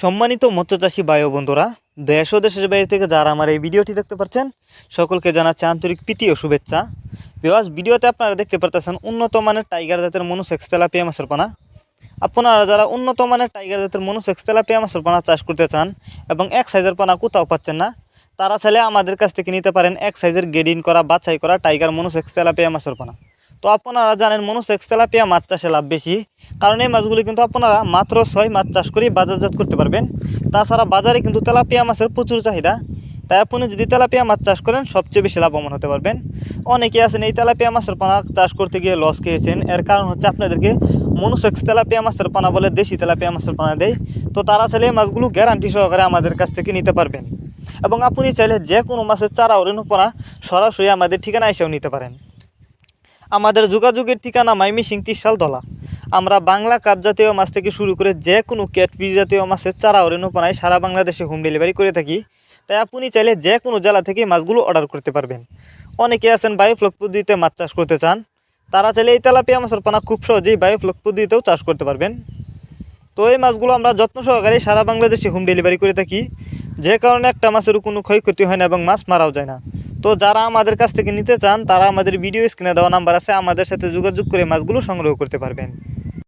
সম্মানিত মৎস্যচাষী বায়ু বন্ধুরা, দেশ ও দেশের বাইরে থেকে যারা আমার এই ভিডিওটি দেখতে পাচ্ছেন, সকলকে জানাচ্ছে আন্তরিক প্রীতি ও শুভেচ্ছা। বিবাস ভিডিওতে আপনারা দেখতে পারতেছেন উন্নত মানের টাইগার জাতের মনুসেক্স তেলাপিয়া মাছের পানা। আপনারা যারা উন্নত মানের টাইগার জাতের মনুসেক্স তেলাপিয়া মাছের পানা চাষ করতে চান এবং এক সাইজের পানা কোথাও পাচ্ছেন না, তারা চাইলে আমাদের কাছ থেকে নিতে পারেন এক সাইজের গেডিন করা, বাছাই করা টাইগার মনুসেক্স তেলাপিয়া মাছের পানা। তো আপনারা জানেন মনুসেক্স তেলাপিয়া মাছ চাষে লাভ বেশি। কারণ এই মাছগুলি কিন্তু আপনারা মাত্র ছয় মাছ চাষ করে বাজারজাত করতে পারবেন। তাছাড়া বাজারে কিন্তু তেলাপিয়া মাছের প্রচুর চাহিদা। তাই আপনি যদি তেলাপিয়া মাছ চাষ করেন, সবচেয়ে বেশি লাভবান হতে পারবেন। অনেকে আছেন এই তেলাপিয়া মাছের পানা চাষ করতে গিয়ে লস খেয়েছেন। এর কারণ হচ্ছে আপনাদেরকে মনুসেক্স তেলাপিয়া মাছের পানা বলে দেশি তেলাপিয়া মাছের পানা দেয়। তো তারা চাইলে এই মাছগুলো গ্যারান্টি সহকারে আমাদের কাছ থেকে নিতে পারবেন। এবং আপনি চাইলে যে কোনো মাছের চারা ও রেণুপনা সরাসরি আমাদের ঠিকানা এসেও নিতে পারেন। আমাদের যোগাযোগের ঠিকানা মাইমি সিং তিরশাল দলা আমরা বাংলা কাপ জাতীয় মাছ থেকে শুরু করে যে কোনো ক্যাটফিস জাতীয় মাছের চারা ও রেণুপনায় সারা বাংলাদেশে হোম ডেলিভারি করে থাকি। তাই আপনি চাইলে যে কোনো জেলা থেকে মাছগুলো অর্ডার করতে পারবেন। অনেকে আছেন বায়োফ্লক পদ্ধতিতে মাছ চাষ করতে চান। তারা চাইলে এই তেলাপিয়া মাছের পানা খুব সহজেই বায়োফ্লক পদ্ধতিতেও চাষ করতে পারবেন। তো এই মাছগুলো আমরা যত্ন সহকারে সারা বাংলাদেশে হোম ডেলিভারি করে থাকি। যে কারণে একটা মাছেরও কোনো ক্ষয়ক্ষতি হয় না এবং মাছ মারাও যায় না। তো যারা আমাদের কাছ থেকে নিতে চান, তারা আমাদের ভিডিও স্ক্রিনে দেওয়া নাম্বার আছে, আমাদের সাথে যোগাযোগ করে মাছগুলো সংগ্রহ করতে পারবেন।